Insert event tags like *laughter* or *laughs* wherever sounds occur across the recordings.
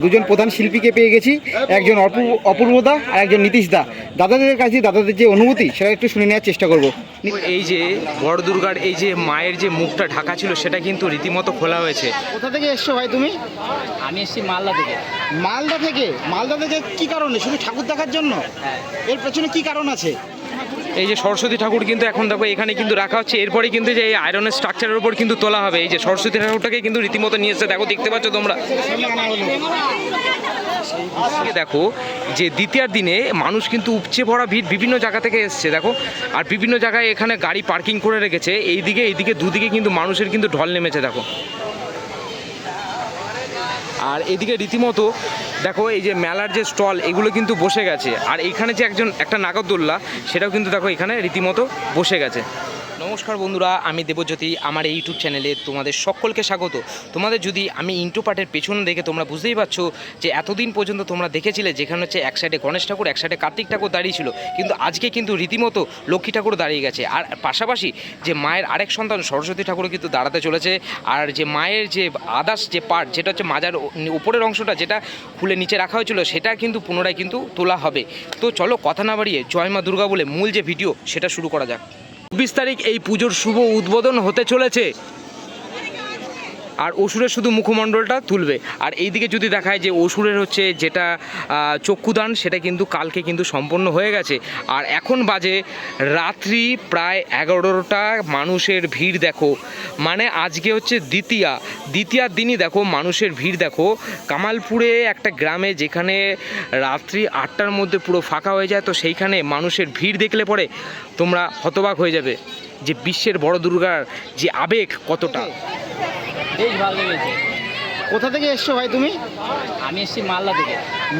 দুজন প্রধান শিল্পীকে পেয়ে গেছি একজন অপূর্ব অপূর্বদা আর একজন নীতিশ দা দাদাদের কাছে দাদাদের যে অনুভূতি সেটা একটু শুনে নেওয়ার চেষ্টা করব। এই যে বড় দুর্গার এই যে মায়ের যে মুখটা ঢাকা ছিল সেটা কিন্তু রীতিমতো খোলা হয়েছে। কোথা থেকে এসছো ভাই তুমি? আমি এসেছি মালদা থেকে। মালদা থেকে? মালদা থেকে কি কারণে? শুধু ঠাকুর দেখার জন্য? এর পেছনে কি কারণ আছে? এই যে সরস্বতী ঠাকুর কিন্তু এখন দেখো এখানে কিন্তু রাখা হচ্ছে। এরপরে কিন্তু যে এই আয়রনের স্ট্রাকচারের উপর কিন্তু তোলা হবে। এই যে সরস্বতী ঠাকুরটাকে কিন্তু রীতিমতো নিয়ে এসেছে। দেখো, দেখতে পাচ্ছ তোমরা? দেখো, যে দ্বিতীয়ার দিনে মানুষ কিন্তু উপচে পড়া ভিড় বিভিন্ন জায়গা থেকে এসছে, দেখো। আর বিভিন্ন জায়গায় এখানে গাড়ি পার্কিং করে রেখেছে। এইদিকে এইদিকে দুদিকে কিন্তু মানুষের কিন্তু ঢল নেমেছে, দেখো। আর এদিকে রীতিমতো, দেখো এই যে মেলার যে স্টল, এগুলো কিন্তু বসে গেছে। আর এইখানে যে একজন, একটা নাগরদোল্লা, সেটাও কিন্তু দেখো এখানে রীতিমতো বসে গেছে। নমস্কার বন্ধুরা, আমি দেবজ্যোতি, আমার এই ইউটিউব চ্যানেলে তোমাদের সকলকে স্বাগত। তোমাদের যদি আমি ইন্টু পার্টের পেছনে দেখে তোমরা বুঝতেই পারছ যে এতদিন পর্যন্ত তোমরা দেখেছিলে যেখানে হচ্ছে এক সাইডে গণেশ ঠাকুর, এক সাইডে কার্তিক ঠাকুর দাঁড়িয়ে ছিল, কিন্তু আজকে কিন্তু রীতিমতো লক্ষ্মী ঠাকুর দাঁড়িয়ে গেছে। আর পাশাপাশি যে মায়ের আরেক সন্তান সরস্বতী ঠাকুরও কিন্তু দাঁড়াতে চলেছে, আর যে মায়ের যে আদার্স যে পার্ট যেটা হচ্ছে মাজার উপরের অংশটা যেটা খুলে নিচে রাখা হয়েছিল, সেটা কিন্তু পুনরায় কিন্তু তোলা হবে। তো চলো কথা না বাড়িয়ে জয় মা দুর্গা বলে মূল যে ভিডিও সেটা শুরু করা যাক। চব্বিশ তারিখ এই পুজোর শুভ উদ্বোধন হতে চলেছে। আর অসুরের শুধু মুখমণ্ডলটা তুলবে। আর এইদিকে যদি দেখায় যে অসুরের হচ্ছে যেটা চক্ষুদান, সেটা কিন্তু কালকে কিন্তু সম্পন্ন হয়ে গেছে। আর এখন বাজে রাত্রি প্রায় এগারোটা, মানুষের ভিড় দেখো। মানে আজকে হচ্ছে দ্বিতীয়া। দ্বিতীয়ার দিনই দেখো মানুষের ভিড় দেখো। কামালপুরে একটা গ্রামে যেখানে রাত্রি আটটার মধ্যে পুরো ফাঁকা হয়ে যায়, তো সেইখানে মানুষের ভিড় দেখলে পরে তোমরা হতবাক হয়ে যাবে যে বিশ্বের বড় দুর্গার যে আবেগ কতটা। বেশ ভালো লেগেছে। কোথা থেকে এসছো ভাই তুমি? আমি এসেছি মালদা থেকে।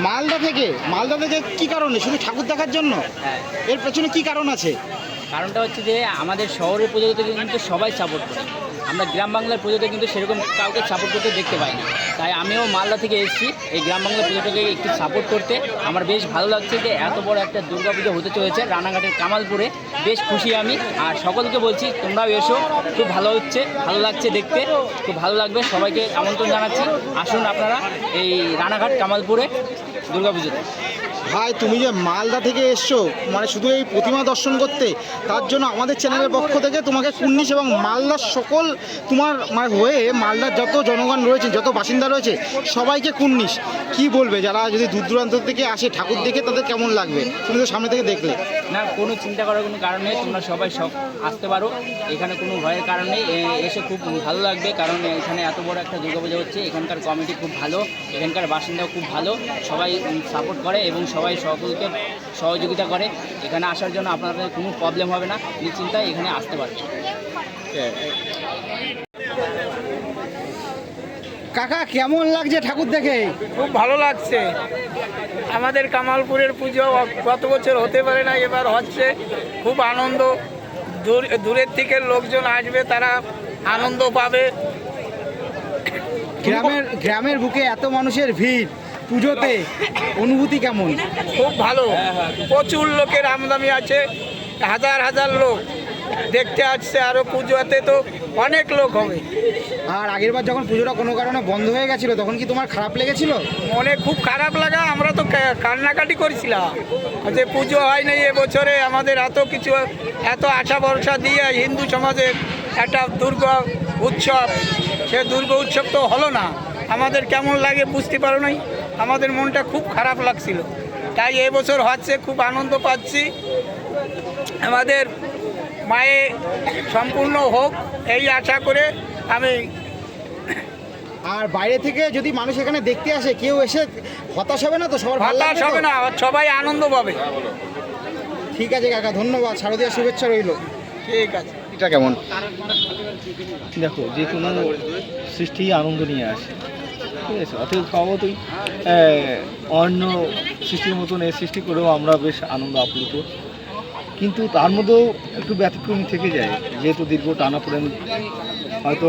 মালদা থেকে? মালদা থেকে কি কারণে? শুধু ঠাকুর দেখার জন্য? হ্যাঁ। এর পেছনে কি কারণ আছে? কারণটা হচ্ছে যে আমাদের শহরের পুজোতে কিন্তু সবাই সাপোর্ট করে। আমরা গ্রাম বাংলার পুজোতে কিন্তু সেরকম কাউকে সাপোর্ট করতে দেখতে পাই না তাই আমিও মালদা থেকে এসেছি এই গ্রাম বাংলার পুজোটাকে একটু সাপোর্ট করতে। আমার বেশ ভালো লাগছে যে এত বড় একটা দুর্গা পুজো হতে চলেছে রানাঘাটের কামালপুরে। বেশ খুশি আমি। আর সকলকে বলছি, তোমরাও এসো। খুব ভালো হচ্ছে, ভালো লাগছে দেখতে। খুব ভালো লাগবে। সবাইকে আমন্ত্রণ জানাচ্ছি। আসুন আপনারা এই রানাঘাট কামালপুরে। দুর্গা পুজোতে ভাই, তুমি যে মালদা থেকে এসছো মানে শুধু এই প্রতিমা দর্শন করতে, তার জন্য আমাদের চ্যানেলের পক্ষ থেকে তোমাকে কুন্নিশ এবং মালদার সকল তোমার মানে হয়ে মালদার যত জনগণ রয়েছে, যত বাসিন্দা রয়েছে, সবাইকে কুন্নিশ কি বলবে যারা যদি দূর দূরান্ত থেকে আসে, ঠাকুর দেখে তাদের কেমন লাগবে? তুমি তো সামনে থেকে দেখলে। না, কোনো চিন্তা করার কোনো কারণ নেই, তোমরা সবাই সব আসতে পারো। এখানে কোনো ভয়ের কারণ নেই এসে খুব ভালো লাগবে, কারণ এখানে এত বড় একটা দুর্গাপূজা হচ্ছে, এখানকার কমিটি খুব ভালো, এখানকার বাসিন্দাও খুব ভালো, সবাই সাপোর্ট করে এবং সবাই সকলকে সহযোগিতা করে। এখানে আসার জন্য আপনাদের কোনো প্রবলেম হবে না। নিশ্চিন্তায় এখানে আসতে পারে কাকা কেমন লাগছে ঠাকুর দেখে? খুব ভালো লাগছে। আমাদের কামালপুরের পুজো গত বছর হতে পারে না এবার হচ্ছে খুব আনন্দ। দূর দূরের থেকে লোকজন আসবে তারা আনন্দ পাবে। গ্রামের গ্রামের বুকে এত মানুষের ভিড়। পুজোতে অনুভূতি কেমন? খুব ভালো। প্রচুর লোকের আমদামি আছে হাজার হাজার লোক দেখতে আসছে আরও পুজোতে তো অনেক লোক হবে। আর আগের বার যখন পুজোটা কোনো কারণে বন্ধ হয়ে গেছিল তখন কি তোমার খারাপ লেগেছিল? মনে খুব খারাপ লাগা আমরা তো কান্নাকাটি করেছিলাম। যে পুজো হয় নাই এবছরে আমাদের এত কিছু এত আশা ভরসা দিয়ে হিন্দু সমাজের একটা দুর্গা উৎসব সে দুর্গা উৎসব তো হলো না। আমাদের কেমন লাগে বুঝতে পারো নাই? আমাদের মনটা খুব খারাপ লাগছিল। তাই এবছর হচ্ছে খুব আনন্দ পাচ্ছি। আমাদের মায়ে সম্পূর্ণ হোক এই আশা করে আমি আর বাইরে থেকে যদি মানুষ এখানে দেখতে আসে কেউ এসে হতাশ হবে না তো? সবার ভালো হতাশ হবে? না সবাই আনন্দ পাবে। ঠিক আছে কাকা ধন্যবাদ। শারদীয় শুভেচ্ছা রইল। ঠিক আছে। এটা কেমন? দেখো যে কোনো সৃষ্টি আনন্দ নিয়ে আসে। ঠিক আছে, অতএব স্বভাবতই অন্য সৃষ্টির মতন এই সৃষ্টি করেও আমরা বেশ আনন্দ আপ্লুত। কিন্তু তার মধ্যেও একটু ব্যতিক্রমী থেকে যায়, যেহেতু দীর্ঘ টানা পড়েন, হয়তো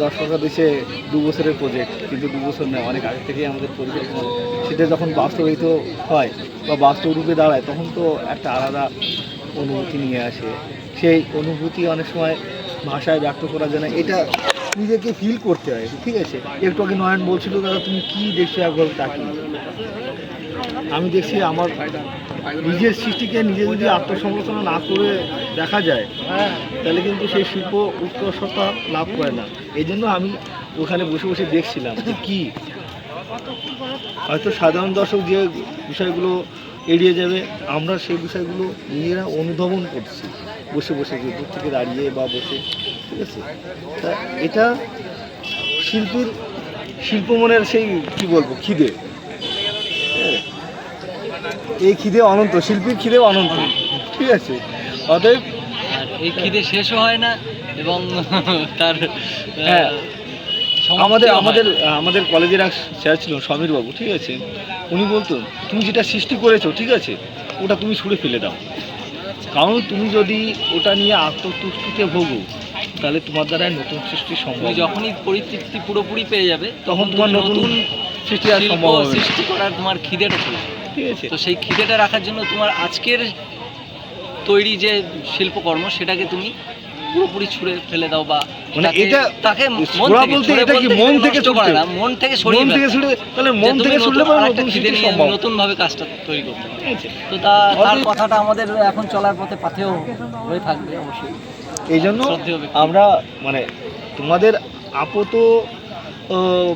দশ দর্শকরা দেশে দু বছরের প্রজেক্ট কিন্তু দু বছর নয়, অনেক আগে থেকেই আমাদের পরিকল্পনা সেটা যখন বাস্তবায়িত হয় বা বাস্তব রূপে দাঁড়ায়, তখন তো একটা আলাদা অনুভূতি নিয়ে আসে। সেই অনুভূতি অনেক সময় ভাষায় ব্যক্ত করা যায় না, এটা নিজেকে ফিল করতে হয়, ঠিক আছে? একটু আগে নয়ন বলছিল, দাদা, তুমি কি দেখছ একবার তাকিয়ে? আমি দেখছি আমার নিজের সৃষ্টিকে নিজে যদি আত্মসমালোচনা না করে দেখা যায়, তাহলে কিন্তু সেই শিল্প উৎকর্ষতা লাভ করে না। এই জন্য আমি ওখানে বসে বসে দেখছিলাম যে কি। হয়তো সাধারণ দর্শক যে বিষয়গুলো এড়িয়ে যাবে, আমরা সেই বিষয়গুলো নিজেরা অনুধাবন করছি। বসে বসে দূর থেকে দাঁড়িয়ে বা বসে। ঠিক আছে? তা এটা শিল্পীর শিল্প মনের সেই কি বলব খিদে। হ্যাঁ। এই খিদে অনন্ত শিল্পীর খিদে অনন্ত। ঠিক আছে? অতএব এই খিদে শেষও হয় না এবং *laughs* তার হ্যাঁ। আমাদের আমাদের আমাদের কলেজের এক স্যার ছিল সমীর বাবু ঠিক আছে? উনি বলতো তুমি যেটা সৃষ্টি করেছ ঠিক আছে? ওটা তুমি ছুঁড়ে ফেলে দাও। কারণ তুমি যদি ওটা নিয়ে আত্মতুষ্টিতে ভোগো তাহলে তোমার দ্বারা নতুন সৃষ্টি সম্ভব তুমি যখনই পরিতৃপ্তি পুরোপুরি পেয়ে যাবে তখন তোমার নতুন সৃষ্টি আর সম্ভব সৃষ্টি করার তোমার খিদেটা চলে ঠিক আছে। তো সেই খিদেটা রাখার জন্য তোমার আজকের তৈরি যে শিল্পকর্ম সেটাকে তুমি পুরোপুরি ছুঁড়ে ফেলে দাও বা মানে এটা তাকে মন থেকে- বলতে এটা কি মন থেকে নষ্ট না, মন থেকে সরিয়ে মন থেকে। ছুড়ে তাহলে মন থেকে ছুড়লে পরে নতুন খিদে নিয়ে সম্ভব। নতুন ভাবে কাজটা তৈরি করতে তা- তার কথাটা আমাদের এখন চলার পথে পাথেও হয়ে থাকবে অবশ্যই। এই জন্য আমরা মানে তোমাদের আপত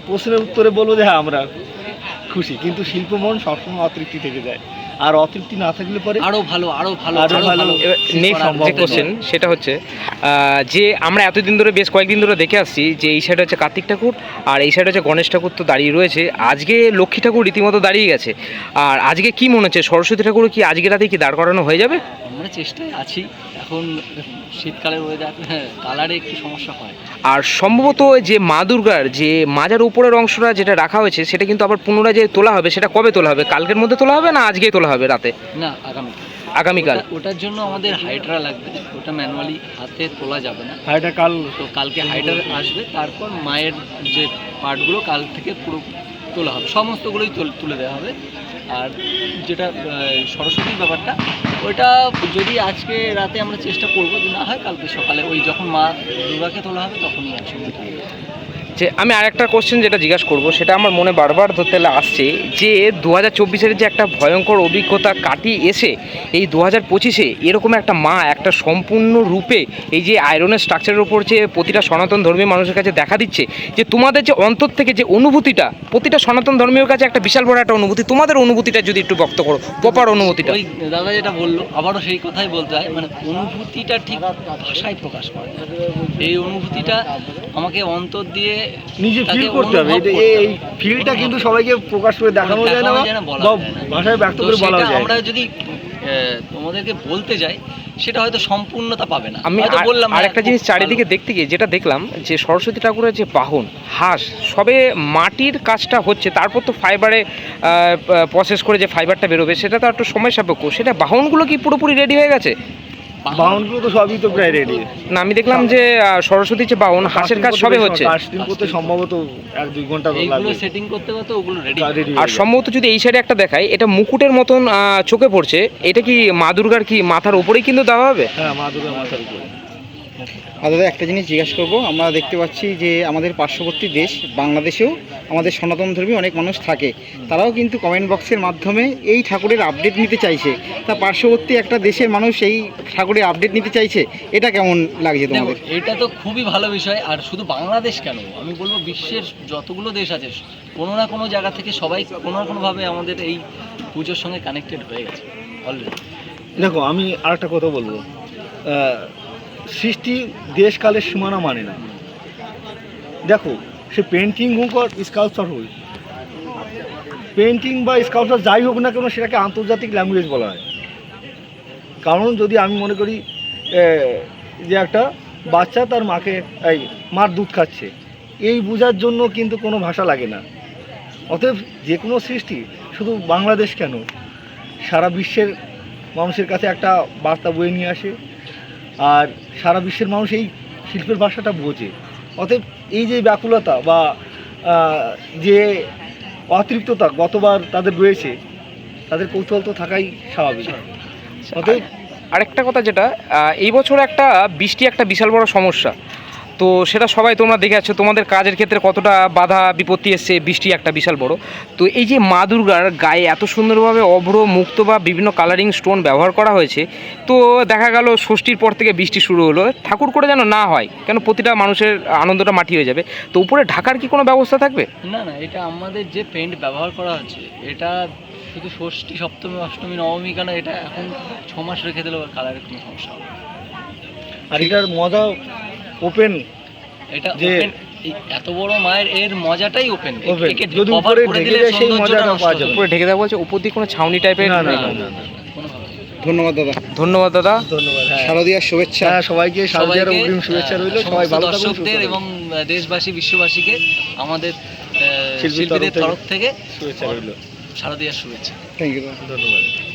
প্রশ্নের উত্তরে বলব যে হ্যাঁ আমরা খুশি কিন্তু শিল্প মন সবসময় অতৃপ্তি থেকে যায়। আর অতৃপ্তি না থাকলে পরে আরও ভালো আরও ভালো আরও ভালো নেক্সট যে কোশ্চেন সেটা হচ্ছে যে আমরা এতদিন ধরে বেশ কয়েকদিন ধরে দেখে আসছি যে এই সাইডে হচ্ছে কার্তিক ঠাকুর আর এই সাইডে হচ্ছে গণেশ ঠাকুর তো দাঁড়িয়ে রয়েছে। আজকে লক্ষ্মী ঠাকুর রীতিমতো দাঁড়িয়ে গেছে। আর আজকে কি মনে হচ্ছে? সরস্বতী ঠাকুর কি আজকে রাতে কি দাঁড় করানো হয়ে যাবে? আমরা চেষ্টায় আছি। এখন শীতকালের ওয়েদার হ্যাঁ কালারে একটু সমস্যা হয়। আর সম্ভবত যে মা দুর্গার যে মাজার উপরের অংশটা যেটা রাখা হয়েছে সেটা কিন্তু আবার পুনরায় যে তোলা হবে সেটা কবে তোলা হবে? কালকের মধ্যে তোলা হবে না আজকেই তোলা হবে রাতে? না আগামী আগামীকাল। ওটার জন্য আমাদের হাইড্রা লাগবে। ওটা ম্যানুয়ালি হাতে তোলা যাবে না। হাইড্রা কাল তো কালকে হাইডার আসবে তারপর মায়ের যে পার্টগুলো কাল থেকে পুরো তোলা হবে, সমস্তগুলোই তোল- দেওয়া হবে আর যেটা সরস্বতীর ব্যাপারটা, ওইটা যদি আজকে রাতে আমরা চেষ্টা করব যে না হয় কালকে সকালে, ওই যখন মা দুর্গাকে তোলা হবে, তখনই একসঙ্গে তোলা। যে আমি আরেকটা কোশ্চেন যেটা জিজ্ঞাসা করব, সেটা আমার মনে বারবার ধরতে আসছে যে দু হাজার চব্বিশের যে একটা ভয়ঙ্কর অভিজ্ঞতা কাটিয়ে এসে এই দু হাজার পঁচিশে এরকম একটা মা, একটা সম্পূর্ণ রূপে এই যে আয়রনের স্ট্রাকচারের উপর যে প্রতিটা সনাতন ধর্মীয় মানুষের কাছে দেখা দিচ্ছে, যে তোমাদের যে অন্তর থেকে যে অনুভূতিটা, প্রতিটা সনাতন ধর্মীয় কাছে একটা বিশাল বড় একটা অনুভূতি, তোমাদের অনুভূতিটা যদি একটু ব্যক্ত করো প্রপার অনুভূতিটা। দাদা যেটা বলল, আবারও সেই কথাই বলতে হয় মানে অনুভূতিটা ঠিক ভাষায় প্রকাশ করে এই অনুভূতিটা আমাকে অন্তর দিয়ে নিজে ফিল করতে হবে। এই ফিলটা কিন্তু সবাইকে প্রকাশ করে দেখানো যায় না বা-। ভাষায় ব্যক্ত করে বলা সেটা যায়। আমরা যদি তোমাদেরকে বলতে যাই সেটা হয়তো সম্পূর্ণতা পাবে না। আমি আর- বললাম হ্যাঁ, আরেকটা জিনিস চারিদিকে দেখতে গিয়ে যেটা দেখলাম যে সরস্বতী ঠাকুরের যে বাহন হাঁস সবে মাটির কাজটা হচ্ছে তারপর তো ফাইবারে প্রসেস করে যে ফাইবারটা বেরোবে সেটা তো একটু সময় সাপেক্ষ সেটা বাহনগুলো কি পুরোপুরি রেডি হয়ে গেছে? বাউন্ডগুলো তো সবই তো প্রায় রেডি না আমি দেখলাম যে সরস্বতী যে বাউন হাঁসের কাজ সবে হচ্ছে। কাস্টিং করতে সম্ভবত এক দুই ঘণ্টা লাগবে। সেটিং করতে করতে ওগুলো রেডি আর সম্ভবত যদি এই সাইডে একটা দেখায় এটা মুকুটের মতন চোখে পড়ছে। এটা কি মা দুর্গার কি মাথার উপরেই কিন্তু দেওয়া হবে? হ্যাঁ মা দুর্গার মাথার উপরে। আর দাদা একটা জিনিস জিজ্ঞাসা করব। আমরা দেখতে পাচ্ছি যে আমাদের পার্শ্ববর্তী দেশ বাংলাদেশেও আমাদের সনাতন ধর্মী অনেক মানুষ থাকে। তারাও কিন্তু কমেন্ট বক্সের মাধ্যমে এই ঠাকুরের আপডেট নিতে চাইছে। তা পার্শ্ববর্তী একটা দেশের মানুষ এই ঠাকুরের আপডেট নিতে চাইছে এটা কেমন লাগছে তোমাদের? এটা তো খুবই ভালো বিষয়। আর শুধু বাংলাদেশ কেন? আমি বলব বিশ্বের যতগুলো দেশ আছে কোনো না কোনো জায়গা থেকে সবাই কোনো না কোনোভাবে আমাদের এই পুজোর সঙ্গে কানেক্টেড হয়ে গেছে অলরেডি দেখো আমি আরেকটা কথা বলব। সৃষ্টি দেশকালের সীমানা মানে না। দেখো, সে পেন্টিং হোক আর স্কাল্পচার হোক পেন্টিং বা স্কাল্পচার যাই হোক না কেন সেটাকে আন্তর্জাতিক ল্যাঙ্গুয়েজ বলা হয়। কারণ যদি আমি মনে করি যে একটা বাচ্চা তার মাকে, এই, মার দুধ খাচ্ছে, এই বোঝার জন্য কিন্তু কোনো ভাষা লাগে না। অতএব যে কোনো সৃষ্টি, শুধু বাংলাদেশ কেন, সারা বিশ্বের মানুষের কাছে একটা বার্তা বয়ে নিয়ে আসে আর সারা বিশ্বের মানুষ এই শিল্পের ভাষাটা বোঝে। অতএব এই যে ব্যাকুলতা বা যে অতৃপ্ততা গতবার তাদের রয়েছে তাদের কৌতূহল তো থাকাই স্বাভাবিক। অতএব আরেকটা কথা যেটা এই বছর একটা বৃষ্টি একটা বিশাল বড় সমস্যা। তো সেটা সবাই তোমরা দেখে আছো তোমাদের কাজের ক্ষেত্রে কতটা বাধা বিপত্তি এসছে বৃষ্টি একটা বিশাল বড়। তো এই যে মা দুর্গার গায়ে এত সুন্দরভাবে অভ্র মুক্ত বা বিভিন্ন কালারিং স্টোন ব্যবহার করা হয়েছে তো দেখা গেল ষষ্ঠীর পর থেকে বৃষ্টি শুরু হলো। ঠাকুর করে যেন না হয় কেন প্রতিটা মানুষের আনন্দটা মাটি হয়ে যাবে। তো উপরে ঢাকার কি কোনো ব্যবস্থা থাকবে? না না এটা আমাদের যে পেন্ট ব্যবহার করা হচ্ছে এটা শুধু ষষ্ঠী সপ্তমী অষ্টমী নবমী কেন এটা এখন ছ মাস রেখে দিলেও কালারের কোনো সমস্যা হবে আর এটার মজা ওপেন এটা যে- এত বড় মায়ের এর মজাটাই ওপেন যদি উপরে ঢেকে যায় সেই মজাটা পাওয়া যাবে। উপরে ঢেকে দেওয়া বলছে উপর দিয়ে কোনো ছাউনি টাইপের না না। ধন্যবাদ দাদা। ধন্যবাদ দাদা। ধন্যবাদ হ্যাঁ। শারদীয়ার শুভেচ্ছা। হ্যাঁ সবাইকে শারদীয়ার অগ্রিম শুভেচ্ছা আহ, রইল। সবাই ভালো দর্শকদের এবং দেশবাসী বিশ্ববাসীকে আমাদের শিল্পীদের তরফ তরফ থেকে শুভেচ্ছা রইল। শারদীয়ার শুভেচ্ছা। থ্যাংক ইউ ধন্যবাদ।